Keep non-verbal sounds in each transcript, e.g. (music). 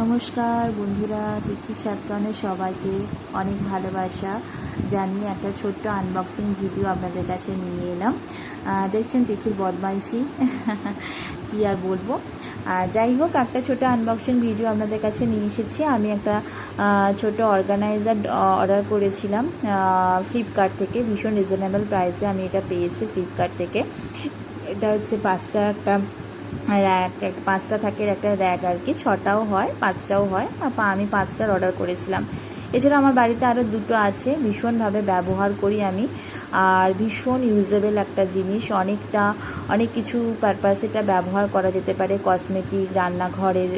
নমস্কার বন্ধুরা তিথির সাতকানের সবাইকে অনেক ভালোবাসা। জানিয়ে একটা ছোট্ট আনবক্সিং ভিডিও আপনাদের কাছে নিয়ে এলাম। দেখছেন তিথির বদমাইশি। (laughs) কি আর বলব? যাই হোক, একটা ছোট আনবক্সিং ভিডিও আপনাদের কাছে নিয়ে এসেছি। আমি একটা ছোট অর্গানাইজার অর্ডার করেছিলাম ফ্লিপকার্ট থেকে। ভীষণ রিজনেবল প্রাইসে আমি এটা পেয়েছি ফ্লিপকার্ট থেকে। এটা হচ্ছে পাঁচটা একটা র্যাক এক- পাঁচটা থাকে, একটা র্যাক আর কি, ছটাও হয়, পাঁচটাও হয়। আমি পাঁচটার অর্ডার করেছিলাম। এছাড়া আমার বাড়িতে আরও দুটো আছে, ভীষণভাবে ব্যবহার করি আমি। আর ভীষণ ইউজেবল একটা জিনিস, অনেকটা, অনেক কিছু পারপাস এটা ব্যবহার করা যেতে পারে। কসমেটিক রান্নাঘরের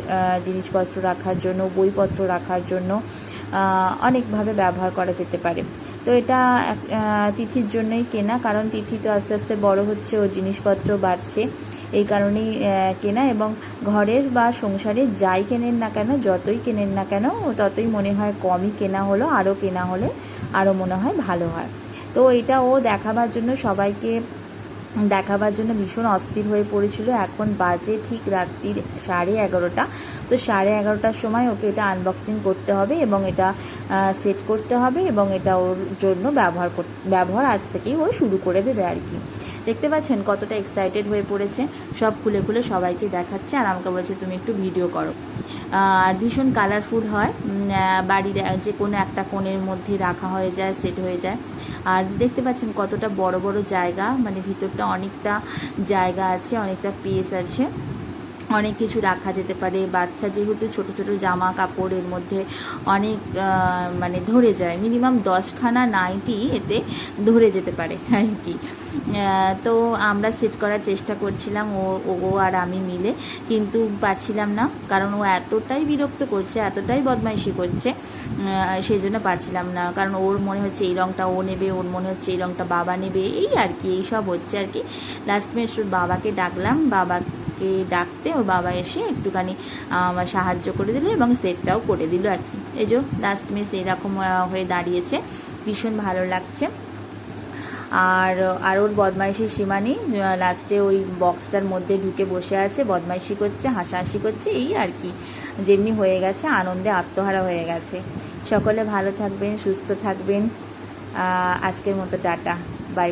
জিনিসপত্র রাখার জন্য, বইপত্র রাখার জন্য অনেকভাবে ব্যবহার করা যেতে পারে। তো এটা তিথির জন্যই কেনা, কারণ তিথি তো আস্তে আস্তে বড় হচ্ছে ও জিনিসপত্র বাড়ছে। এই কারণেই কেনা এবং ঘরের বা সংসারে যাই কেনেন না কেন, যতই কেনেন না কেন, ততই মনে হয় কমই কেনা হলো, আরও কেনা হলে আরও মনে হয় ভালো হয়। তো এটা ও দেখাবার জন্য সবাইকে দেখাবার জন্য ভীষণ অস্থির হয়ে পড়েছিল। এখন বাজে ঠিক রাত্রির সাড়ে এগারোটা। তো সাড়ে এগারোটার সময় ওকে এটা আনবক্সিং করতে হবে এবং এটা সেট করতে হবে এবং এটা ওর জন্য ব্যবহার ব্যবহার আজ থেকেই ও শুরু করে দেবে আর কি। দেখতে পাচ্ছেন কতটা এক্সাইটেড হয়ে পড়েছে। সব খুলে খুলে সবাইকে দেখাচ্ছে আর আমাকে বলছে তুমি একটু ভিডিও করো। আর ভীষণ কালারফুল হয়। বাড়ির যে কোনো একটা কোণের মধ্যে রাখা হয়ে যায় সেট হয়ে যায়। আর দেখতে পাচ্ছেন কতটা বড় বড় জায়গা মানে ভিতরটা অনেকটা জায়গা আছে, অনেকটা পেস আছে। অনেক কিছু রাখা যেতে পারে। বাচ্চা যেহেতু ছোট ছোট জামা কাপড়ের মধ্যে অনেক মানে ধরে যায়। মিনিমাম দশখানা নাইটি এতে ধরে যেতে পারে আর কি। তো আমরা সেট করার চেষ্টা করছিলাম ও ও আর আমি মিলে। কিন্তু পারছিলাম না। কারণ ও এতটাই বিরক্ত করছে, এতটাই বদমাইশি করছে সেই জন্য পারছিলাম না। কারণ ওর মনে হচ্ছে এই রঙটা ও নেবে, ওর মনে হচ্ছে এই রঙটা বাবা নেবে। এই আর কি, এই সব হচ্ছে আর কি। লাস্ট মেশ বাবাকে ডাকলাম। বাবাকে ডাকতে, ওর বাবা এসে একটুখানি সাহায্য করে দিল এবং সেটটাও করে দিল আর কি। এই যে লাস্ট মেস এরকম হয়ে দাঁড়িয়েছে। ভীষণ ভালো লাগছে। আর আর ওর বদমাইশি সীমা নেই লাস্টে ওই বক্সটার মধ্যে ঢুকে বসে আছে, বদমাইশি করছে, হাসাহাসি করছে, এই আর কি। যেমনি হয়ে গেছে, আনন্দে আত্মহারা হয়ে গেছে। সকলে ভালো থাকবেন, সুস্থ থাকবেন। আজকের মতো টাটা। বাই